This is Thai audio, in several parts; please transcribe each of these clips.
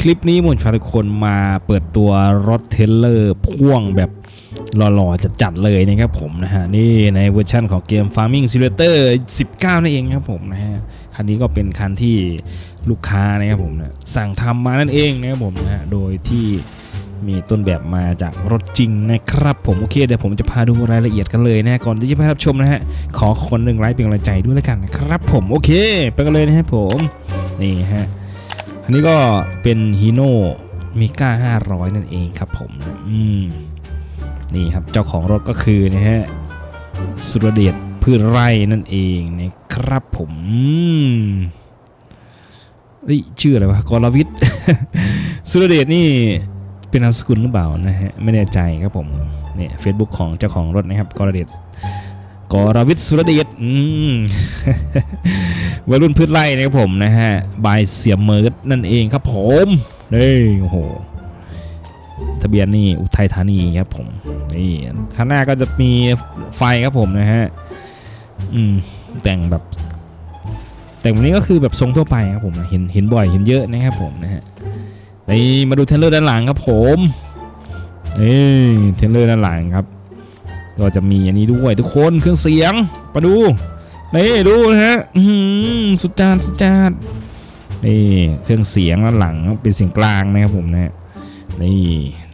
คลิปนี้ผมจะพาทุกคนมาเปิดตัวรถเทลเลอร์พ่วงแบบหล่อๆจัดๆเลยนะครับผมนะฮะนี่ในเวอร์ชันของเกม Farming Simulator 19 นั่นเองครับผมนะฮะคันนี้ก็เป็นคันที่ลูกค้านะครับผมนะสั่งทำมานั่นเองนะครับผมนะฮะโดยที่มีต้นแบบมาจากรถจริงนะครับผมโอเคเดี๋ยวผมจะพาดูรายละเอียดกันเลยนะฮะก่อนที่จะไปรับชมนะฮะขอคนหนึ่งไลค์เป็นกำลังใจด้วยแล้วกันนะครับผมโอเค ไปกันเลยนะครับผมนี่ฮะ อันนี้ก็เป็นฮีโน่มิก้า500 นั่นเองครับผมนะอืมนี่ครับเจ้าของรถก็คือนะฮะสุรเดชพืชไร่นั่นเองนะครับผมอืมเฮ้ยชื่ออะไรวะกรวิทย์สุรเดชนี่เป็นนามสกุลหรือเปล่านะฮะไม่แน่ใจครับผมเนี่ยเฟซบุ๊กของเจ้าของรถนะครับกรเดช กรวิทย์สุรเดชอืมวัยรุ่นพืชไร่นะครับผมนะฮะบายเสียมเมิร์ดนั่นเองครับผมนี่โอ้โหทะเบียนนี่อุทัยธานีครับผมนี่ข้างหน้าก็จะมีไฟครับผมนะฮะอืมแต่งแบบแต่งแบบนี้ก็คือแบบทรงทั่วไปครับผมเห็นเห็นบ่อยเห็นเยอะนะครับผมนะฮะนี่มาดูเทรลเลอร์ด้านหลังครับผมนี่เทรลเลอร์ด้านหลังครับ ก็จะมีอันนี้ด้วยทุกคนเครื่องเสียงมาดูนี่ดูนะฮะอื้อหือสุดจานสุดจานนี่เครื่องเสียงด้านหลังเป็นเสียงกลางนะครับผมนะฮะนี่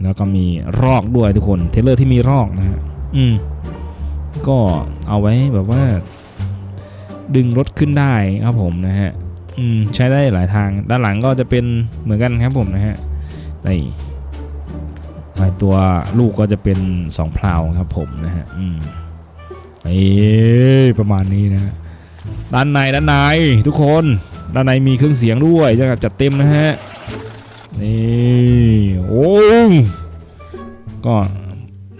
แล้วก็มีรอกด้วยทุกคนเทเลอร์ที่มีรอกนะฮะอืมก็เอาไว้แบบว่า ดึงรถขึ้นได้ครับผมนะฮะอืมใช้ได้หลายทางด้านหลังก็จะเป็นเหมือนกันครับผมนะฮะนี่ ลายตัวลูกก็จะเป็นสองพลาวครับผมนะฮะอืมนี่ประมาณนี้นะด้านในด้านในทุกคนด้านในมีเครื่องเสียงด้วยจะครับจัดเต็มนะฮะนี่โอ้ก็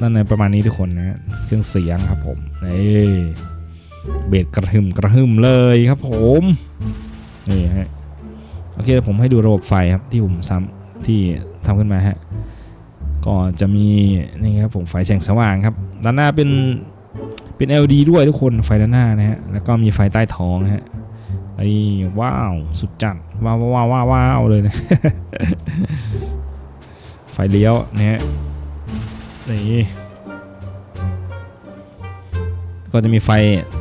ด้านในประมาณนี้ทุกคนนะเครื่องเสียงครับผมนี่เบสกระหึ่มกระหึ่มเลยครับผมนี่ฮะโอเคผมให้ดูระบบไฟครับที่ผมซ้ำที่ทำขึ้นมาฮะ ก็จะมีนี่ครับผมไฟแสงสว่างครับด้านหน้าเป็นเป็น LED ด้วยทุกคนไฟด้านหน้านะฮะแล้วก็มีไฟใต้ท้องฮะไอ้ว้าวสุดจัดว้าวว้าวว้าวว้าวเลยนะไฟเลี้ยวนะฮะนี่ก็จะมีไฟ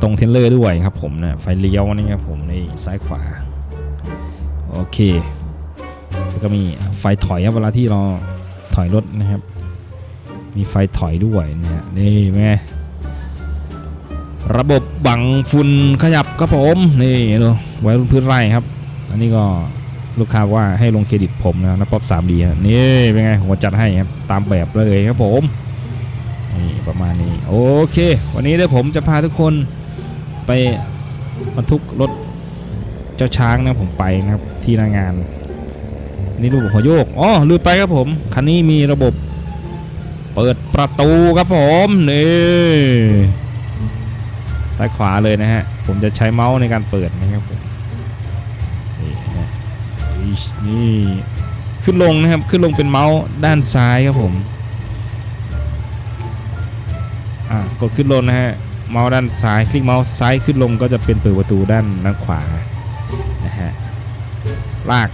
ตรงเทรลเลอร์ด้วยครับผมนะไฟเลี้ยวนี่ครับผมในซ้ายขวาโอเคแล้วก็มีไฟถอยครับเวลาที่เรา ถอยรถนะครับ มีไฟถอยด้วยนะฮะนี่แม่ระบบบังฝุ่นขยับครับผมนี่ดูไว้รุ่นพื้นไร่ครับ อันนี้ก็ลูกค้าว่าให้ลงเครดิตผมนะนะป๊อป 3D ฮะนี่เป็นไงผมจัดให้ครับตามแบบเลยครับผมนี่ประมาณนี้โอเค วันนี้เดี๋ยวผมจะพาทุกคนไปบรรทุกรถเจ้าช้างนะผมไปนะครับที่หน้างาน นี่รูปหัวโยกอ๋อลืมไปครับผมคันนี้มีระบบ เปิดประตูครับผมนี่ซ้ายขวาเลยนะฮะผมจะใช้เมาส์ในการเปิดนะครับผมนี่นะนี่ขึ้นลงนะครับขึ้นลงเป็นเมาส์ด้านซ้ายครับผมอ่ากดขึ้นลงนะฮะเมาส์ด้านซ้ายคลิกเมาส์ซ้ายขึ้นลงก็จะเป็นเปิดประตูด้านด้านขวานะฮะลาก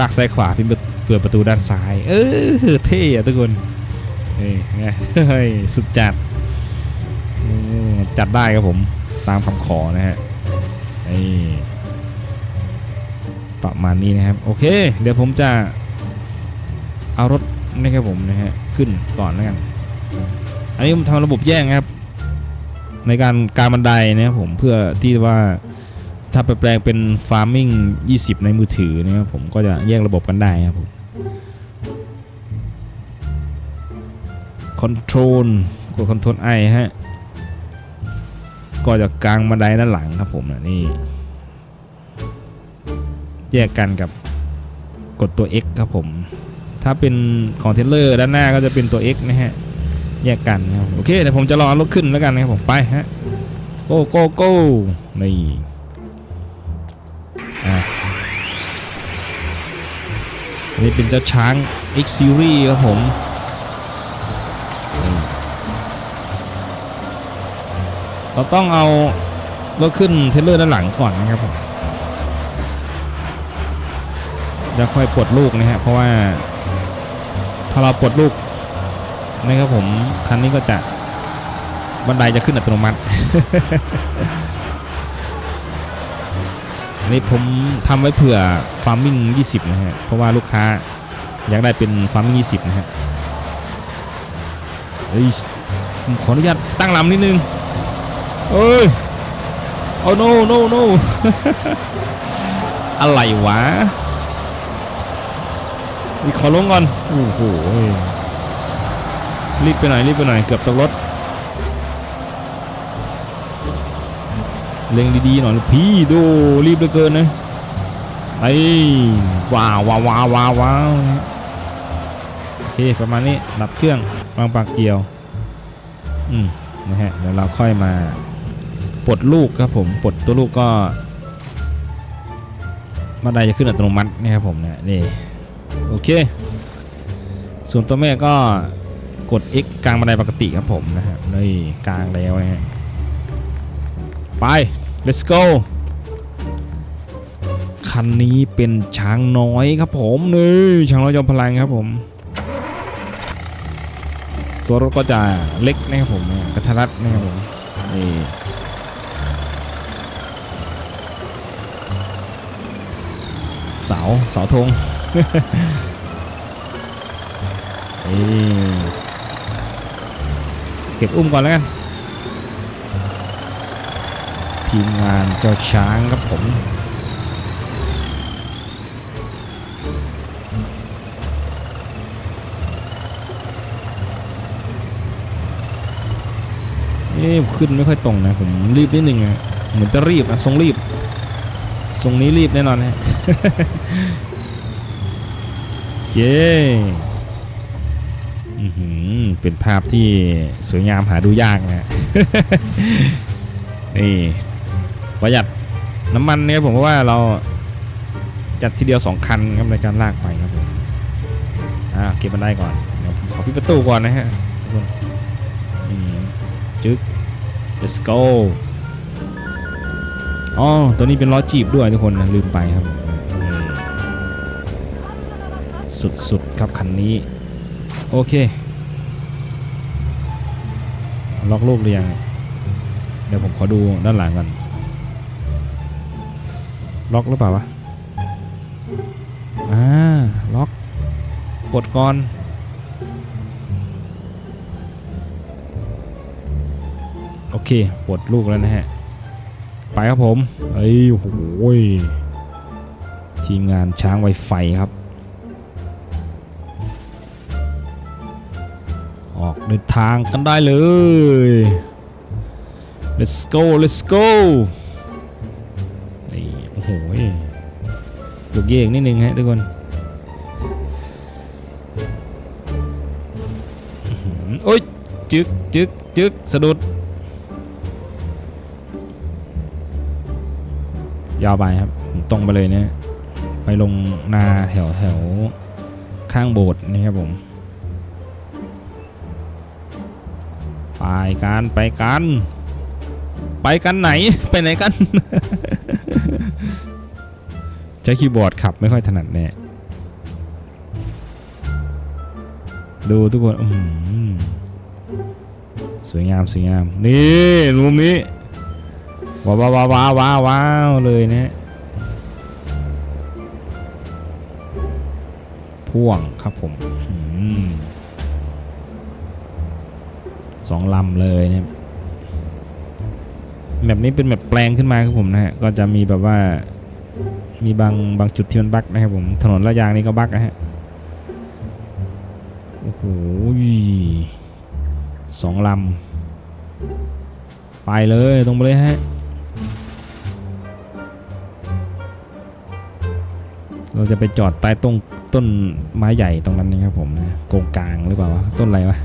ลากซ้ายขวาเป็นเปิดประตูด้านซ้าย เออเท่อะทุกคนนี่ไงเฮ้ยสุดจัดจัดได้ครับผมตามคำขอนะฮะนี่ประมาณนี้นะครับ โอเค เดี๋ยวผมจะเอารถนะครับผมนะฮะขึ้นก่อนแล้วกัน อันนี้ผมทำระบบแยกนะครับ ในการการบันไดนะครับผมเพื่อที่ว่า ถ้าไปแปลงเป็น farming 20 ในมือถือนะครับผมก็จะแยกระบบกันได้ครับผม control กด control i ฮะ ก็จะกลางบันไดด้านหลังครับผมนะนี่ แยกกันกับกดตัว X ครับผม ถ้าเป็นของเทเลอร์ด้านหน้าก็จะเป็นตัว X นะฮะ แยกกันนะครับโอเคเดี๋ยวผมจะลองรถขึ้นแล้วกันนะครับผมไปฮะ โก้โก้โก้นี่ อันนี้เป็นเจ้าช้าง X Series ครับผมเราต้องเอารถขึ้นเทรลเลอร์ด้านหลังก่อนนะครับผมจะค่อยปลดลูกนะฮะเพราะว่า ถ้าเราปลดลูกนะครับผมคันนี้ก็จะบันไดจะขึ้นอัตโนมัติ อันนี้ผมทำไว้เผื่อฟาร์มมิ่ง20 นะฮะ เพราะว่าลูกค้าอยากได้เป็นฟาร์มมิ่ง20 นะฮะเฮ้ยผมขออนุญาตตั้งลำนิดนึงเอ้ยโอ้ no no no อะไรวะมีขอลงก่อน โอ้โหรีบไปหน่อย รีบไปหน่อย เกือบตกรถ เล็งดีๆหน่อยพี่ดูรีบเหลือเกินนะไอ้ว้าวว้าวว้าวว้าวาวโอเคประมาณนี้ดับเครื่องวางปากเกียวอืมนะฮะเดี๋ยวเราค่อยมาปลดลูกครับผมปลดตัวลูกก็บันไดจะขึ้นอัตโนมัตินะครับผมนี่ยนี่โอเค ส่วนตัวแม่ก็กด X กลางบันไดปกติครับผมนะฮะนี่กลางแล้วนะฮะไป let's go คันนี้เป็นช้างน้อยครับผมนี่ช้างน้อยจอมพลังครับผม ตัวรถก็จะเล็กนะครับผมกระทัดรัดนะครับผมนี่เสาเสาธงนี่เก็บอุ้มก่อนแล้วกัน ทีมงานเจ้าช้างครับผมเอ๊ะขึ้นไม่ค่อยตรงนะผมรีบนิดนึงอะเหมือนจะรีบอะทรงรีบทรงนี้รีบแน่นอนฮะเย้อื้อหือเป็นภาพที่สวยงามหาดูยากนะนี่ ประหยัดน้ำมันเนี่ยผมว่าเราจัดทีเดียว 2 คันครับในการลากไปครับผมอ่าเก็บมันได้ก่อนเดี๋ยวผมขอปิดประตูก่อนนะฮะทุกคนนี่จึ๊ก let's go อ๋อตัวนี้เป็นล้อจีบด้วยทุกคนนะลืมไปครับอืมสุดๆครับคันนี้ โอเค ล็อกลูกเรียง เดี๋ยวผมขอดูด้านหลังก่อน ล็อกหรือเปล่าวะ อ่า ล็อก กดก่อน โอเค ปลดลูกแล้วนะฮะ ไปครับผม เอ้ยโอ้โหยทีมงานช้างไวไฟครับ ออกเดินทางกันได้เลย let's go let's go ยกเยกนิดนึงฮะทุกคนอื้อหือโอ้ยจึกจึกจึกสะดุด ยาวไปครับ ตรงไปเลยเนี่ยไปลงนาแถวแถวข้างโบสถ์นี่ครับผม ไปกัน ไปกัน ไปกันไหน ไปไหนกัน ช้คีย์บอร์ดขับไม่ค่อยถนัดแน่ดูทุกคนสวยงามสวยงาม นี่มุมนี้ว้าวว้าวว้าวว้าวว้าวเลยนะพ่วงครับผมอืมสองลำเลยเนี่ยแบบนี้เป็นแบบแปลงขึ้นมาครับผมนะฮะก็จะมีแบบว่า มีบางบางจุดที่มันบั๊กนะครับผมถนนละยางนี่ก็บั๊กนะฮะโอ้โหสองลำไปเลยตรงไปเลยฮะเราจะไปจอดใต้ต้นต้นไม้ใหญ่ตรงนั้นนะครับผมนะโกงกลางหรือเปล่าวะต้นอะไรวะ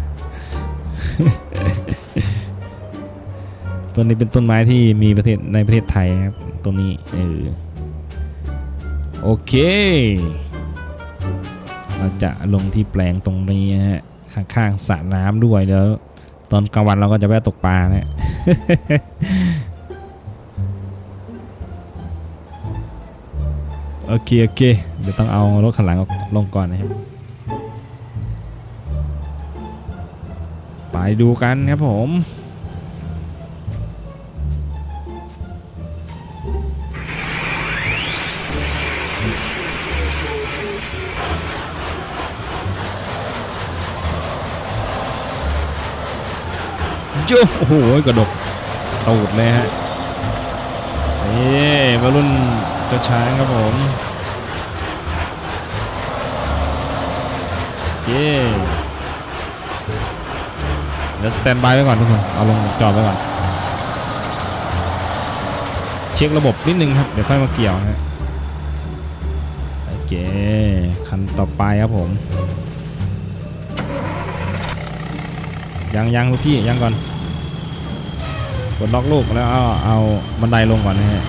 ต้นนี้เป็นต้นไม้ที่มีประเทศในประเทศไทยครับต้นนี้เออ โอเค เราจะลงที่แปลงตรงนี้ฮะ ข้างๆสระน้ำด้วยเดี๋ยวตอนกลางวันเราก็จะแวะตกปลานะโโอเค โอเค เดี๋ยวต้องเอารถขันหลังลงก่อนนะครับ ไปดูกันครับผม โจ้โอ้โหกระดกตูดเลยฮะนี่วัยรุ่นเจ้าช้างครับผมโอเคเดี๋ยวสแตนบายไว้ก่อนทุกคน เอาลงจอดไว้ก่อน เช็คระบบนิดนึงครับ เดี๋ยวค่อยมาเกี่ยวฮะโอเค คันต่อไปครับผม ยังยังลูกพี่ยังก่อน กดล็อกลูกแล้วเอาเอาบันไดลงก่อนนะฮะ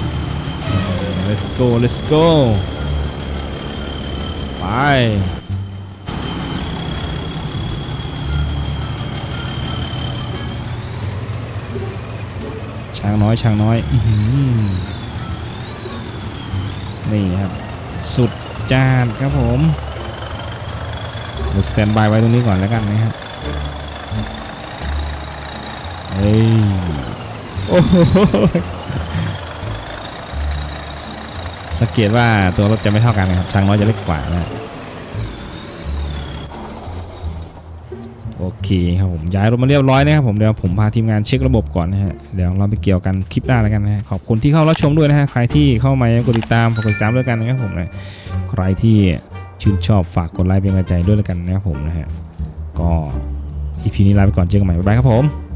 let's go let's go ไปช้างน้อยช้างน้อยอนี่ครับ สุดจานครับผมเดี๋ยวสแตนบายไว้ตรงนี้ก่อนแล้วกันนะครับเฮ้ย โอ้โหสังเกตว่าตัวรถจะไม่เท่ากันนะครับช้างน้อยจะเล็กกว่านะโอเคครับผมย้ายรถมาเรียบร้อยนะครับผมเดี๋ยวผมพาทีมงานเช็คระบบก่อนนะฮะเดี๋ยวเราไปเกี่ยวกันคลิปหน้าแล้วกันนะฮะขอบคุณที่เข้ารับชมด้วยนะฮะใครที่เข้ามากดติดตามฝากกดติดตามด้วยกันนะครับผมนะใครที่ชื่นชอบฝากกดไลค์เป็นกำลังใจด้วยแล้วกันนะครับผมนะฮะก็อีพีนี้ลาไปก่อนเจอกันใหม่บ๊ายบายครับผม